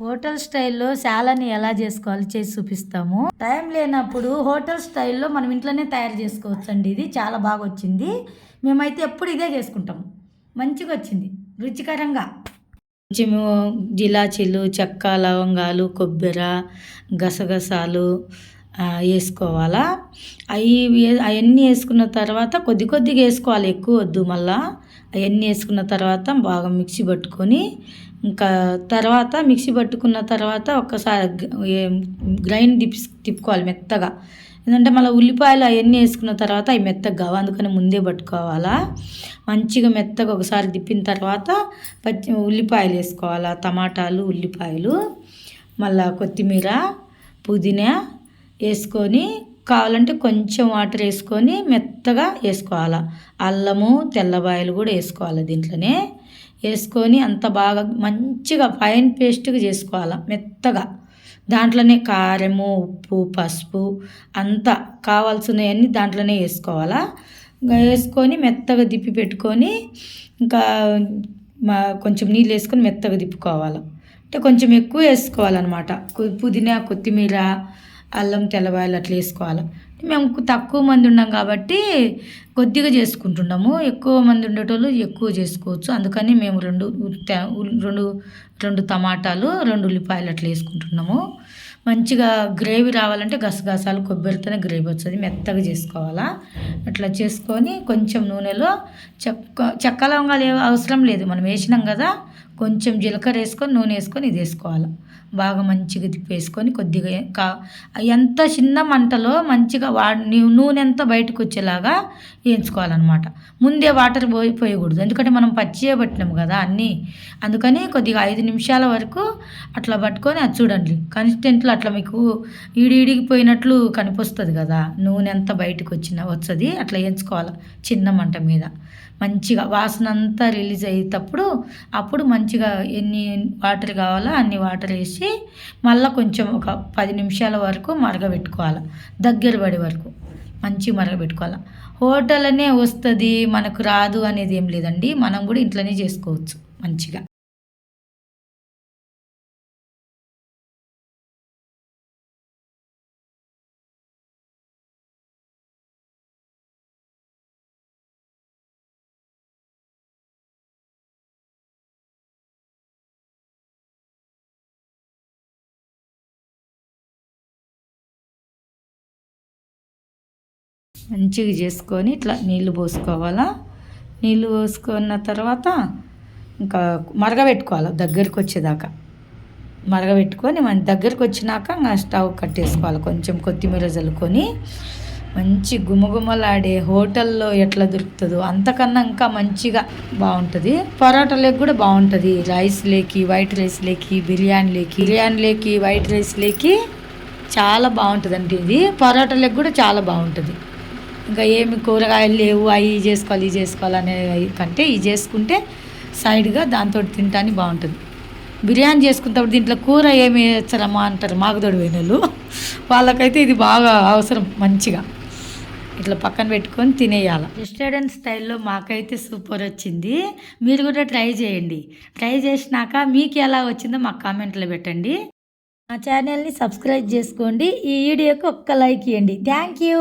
Hotel స్టైల్లో శాలని ఎలా చేసుకోవాలి చేసి చూపిస్తాము. టైం లేనప్పుడు హోటల్ స్టైల్లో మనం ఇంట్లోనే తయారు చేసుకోవచ్చు అండి ఇది చాలా బాగా వచ్చింది. మేమైతే ఎప్పుడు ఇదే చేసుకుంటాము. మంచిగా వచ్చింది. రుచికరంగా. కొంచెము జిలాచీలు చెక్క లవంగాలు కొబ్బరి గసగసాలు వేసుకోవాలా? అవి అవన్నీ వేసుకున్న తర్వాత కొద్ది కొద్దిగా వేసుకోవాలి ఎక్కువ వద్దు మళ్ళా. అవన్నీ వేసుకున్న తర్వాత బాగా మిక్సీ పట్టుకొని ఇంకా తర్వాత మిక్సీ పట్టుకున్న తర్వాత ఒక్కసారి గ్రైండ్ తిప్పి తిప్పుకోవాలి మెత్తగా. ఎందుకంటే మళ్ళీ ఉల్లిపాయలు అవన్నీ వేసుకున్న తర్వాత అవి మెత్తగా కావు అందుకని ముందే పట్టుకోవాలా. మంచిగా మెత్తగా ఒకసారి తిప్పిన తర్వాత పచ్చి ఉల్లిపాయలు వేసుకోవాలా టమాటాలు ఉల్లిపాయలు మళ్ళీ కొత్తిమీర పుదీనా వేసుకొని కావాలంటే కొంచెం వాటర్ వేసుకొని మెత్తగా వేసుకోవాలి. అల్లము తెల్లబాయలు కూడా వేసుకోవాలి దీంట్లోనే. వేసుకొని అంత బాగా మంచిగా ఫైన్ పేస్ట్గా చేసుకోవాలి మెత్తగా. దాంట్లోనే కారము ఉప్పు పసుపు అంతా కావాల్సినవన్నీ దాంట్లోనే వేసుకోవాలా. ఇంకా వేసుకొని మెత్తగా దిప్పి పెట్టుకొని ఇంకా మా కొంచెం నీళ్ళు వేసుకొని మెత్తగా తిప్పుకోవాలి అంటే కొంచెం ఎక్కువ వేసుకోవాలన్నమాట. పుదీనా కొత్తిమీర అల్లం తెల్లవాయలు అట్లా వేసుకోవాలి. మేము తక్కువ మంది ఉన్నాం కాబట్టి కొద్దిగా చేసుకుంటున్నాము. ఎక్కువ మంది ఉండేటోళ్ళు ఎక్కువ చేసుకోవచ్చు. అందుకని మేము రెండు రెండు రెండు టమాటాలు రెండు ఉల్లిపాయలు అట్లా వేసుకుంటున్నాము. మంచిగా గ్రేవీ రావాలంటే గసగసాలు కొబ్బరితోనే గ్రేవీ వస్తుంది. మెత్తగా చేసుకోవాలా? అట్లా చేసుకొని కొంచెం నూనెలో చెక్క చెక్క లవంగాలు అవసరం లేదు. మనం వేసినాం కదా కొంచెం జీలకర్ర వేసుకొని నూనె వేసుకొని ఇది వేసుకోవాలి. బాగా మంచిగా తిప్పేసుకొని కొద్దిగా కా ఎంత చిన్న మంటలో మంచిగా వా నూనె ఎంత బయటకు వచ్చేలాగా వేయించుకోవాలన్నమాట. ముందే వాటర్ పోయి పోయకూడదు. ఎందుకంటే మనం పచ్చియే పట్టినాము కదా అన్నీ. అందుకని కొద్దిగా ఐదు నిమిషాల వరకు అట్లా పట్టుకొని అది చూడండి. కన్సిస్టెంట్లో అట్లా మీకు ఈడి పోయినట్లు కనిపిస్తుంది కదా. నూనె ఎంత బయటకు వచ్చిన వస్తుంది. అట్లా వేయించుకోవాలి చిన్న మంట మీద. మంచిగా వాసన అంతా రిలీజ్ అయ్యేటప్పుడు అప్పుడు మంచిగా ఎన్ని వాటర్ కావాలో అన్ని వాటర్ వేసి మళ్ళీ కొంచెం ఒక పది నిమిషాల వరకు మరగబెట్టుకోవాలి. దగ్గర పడే వరకు మంచి మరగబెట్టుకోవాలి. హోటల్ అనే వస్తుంది మనకు రాదు అనేది ఏం లేదండి. మనం కూడా ఇంట్లోనే చేసుకోవచ్చు మంచిగా. మంచిగా చేసుకొని ఇట్లా నీళ్ళు పోసుకోవాలా? నీళ్ళు పోసుకున్న తర్వాత ఇంకా మరగబెట్టుకోవాలి దగ్గరికి వచ్చేదాకా. మరగబెట్టుకొని మన దగ్గరికి వచ్చినాక ఇంకా స్టవ్ కట్టేసుకోవాలి. కొంచెం కొత్తిమీర చల్లుకొని మంచి గుమగుమలాడే హోటల్లో ఎట్లా దొరుకుతుందో అంతకన్నా ఇంకా మంచిగా బాగుంటుంది. పరోటాలకు కూడా బాగుంటుంది. రైస్ లేకి వైట్ రైస్ లేకి బిర్యానీ లేకి బిర్యానీ లేకి వైట్ రైస్ లేకి చాలా బాగుంటుంది ఇది. పరోటాలకు కూడా చాలా బాగుంటుంది. ఇంకా ఏమి కూరగాయలు లేవు అవి చేసుకోవాలి ఇవి చేసుకోవాలి అనే కంటే ఇవి చేసుకుంటే సైడ్గా దాంతో తింటానికి బాగుంటుంది. బిర్యానీ చేసుకున్నప్పుడు దీంట్లో కూర ఏమి వేస్తారమ్మా అంటారు మాకుదోడు పోయినోళ్ళు వాళ్ళకైతే ఇది బాగా అవసరం మంచిగా. ఇట్లా పక్కన పెట్టుకొని తినేయాలి. రెస్టారెంట్ స్టైల్లో మాకైతే సూపర్ వచ్చింది. మీరు కూడా ట్రై చేయండి. ట్రై చేసినాక మీకు ఎలా వచ్చిందో మాకు కామెంట్లో పెట్టండి. మా ఛానల్ని సబ్స్క్రైబ్ చేసుకోండి. ఈ వీడియోకి ఒక్క లైక్ ఇవ్వండి థ్యాంక్ యూ.